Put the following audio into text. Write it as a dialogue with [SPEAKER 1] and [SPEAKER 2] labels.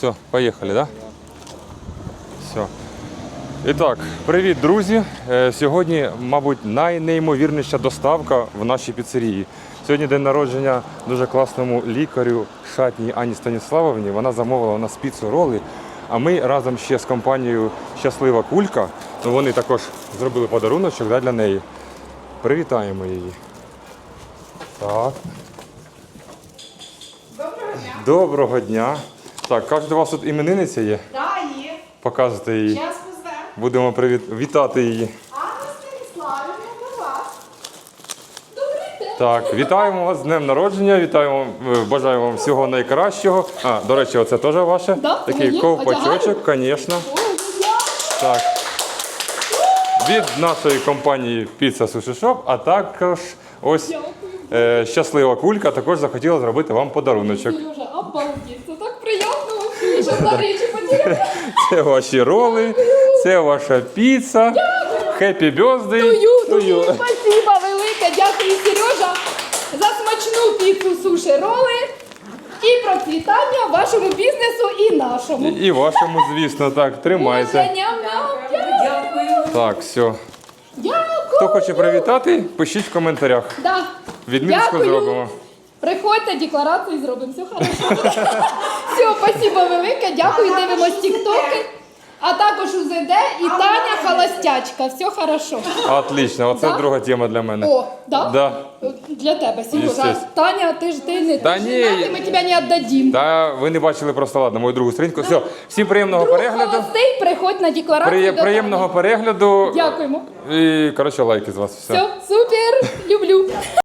[SPEAKER 1] Все, поїхали, да? Все. І так, привіт, друзі. Е, Сьогодні, мабуть, найнеймовірніша доставка в нашій піцерії. Сьогодні день народження дуже класному лікарю шатній Ані Станіславовні. Вона замовила у нас піцу роли. А ми разом ще з компанією Щаслива Кулька. Ну, вони також зробили подаруночок да, для неї. Привітаємо її. Так.
[SPEAKER 2] Доброго дня.
[SPEAKER 1] Доброго дня. Так, кажуть, у вас тут іменинниця є?
[SPEAKER 2] Да, є.
[SPEAKER 1] Показуйте її.
[SPEAKER 2] Зараз.
[SPEAKER 1] Будемо привіт... вітати її.
[SPEAKER 2] Анна Станіславівна, до вас. Добрий день.
[SPEAKER 1] Так, вітаємо вас з днем народження, вітаємо, е, бажаємо вам всього найкращого. А, до речі, оце теж ваше.
[SPEAKER 2] Да,
[SPEAKER 1] Такий ковпачочок, звісно. Так. Від нашої компанії Pizza Sushi Shop, а також ось е, щаслива кулька також захотіла зробити вам подаруночок.
[SPEAKER 2] Обалдеть, це так приємно. Я ще за речі потеряла.
[SPEAKER 1] Це ваші роли, це ваша піца. Happy birthday
[SPEAKER 2] Тую, тую, спасибо велике. Дякую, Сережа, за смачну піцу суші роли і процвітання вашому бізнесу і нашому.
[SPEAKER 1] І вашому, звісно, так, тримайте.
[SPEAKER 3] Дякую.
[SPEAKER 1] Так, все.
[SPEAKER 2] Дякую.
[SPEAKER 1] Хто хоче привітати, пишіть в коментарях.
[SPEAKER 2] Да.
[SPEAKER 1] Відмітку
[SPEAKER 2] Дякую.
[SPEAKER 1] зробимо.
[SPEAKER 2] Приходьте, декларацію зробимо, все хорошо. Все, спасибо велике, дякую, дивимось тіктоки. А також УЗД і Таня холостячка. Все хорошо.
[SPEAKER 1] Отлично, оце
[SPEAKER 2] Да?
[SPEAKER 1] друга тема для мене.
[SPEAKER 2] О, да?
[SPEAKER 1] Да.
[SPEAKER 2] Для тебе, Сережа.
[SPEAKER 1] Естественно.
[SPEAKER 2] Таня, ти ж ти не
[SPEAKER 1] Та
[SPEAKER 2] ти ж
[SPEAKER 1] ні.
[SPEAKER 2] женатий, ми тебе не віддадим.
[SPEAKER 1] Та ви не бачили просто ладно, мою другу сторінку. Все, всім приємного
[SPEAKER 2] Друг
[SPEAKER 1] перегляду.
[SPEAKER 2] холостий, приходь на декларацію. До
[SPEAKER 1] приємного
[SPEAKER 2] Тані.
[SPEAKER 1] перегляду.
[SPEAKER 2] Дякуємо.
[SPEAKER 1] І коротше лайки з вас. Все.
[SPEAKER 2] Все, супер, люблю.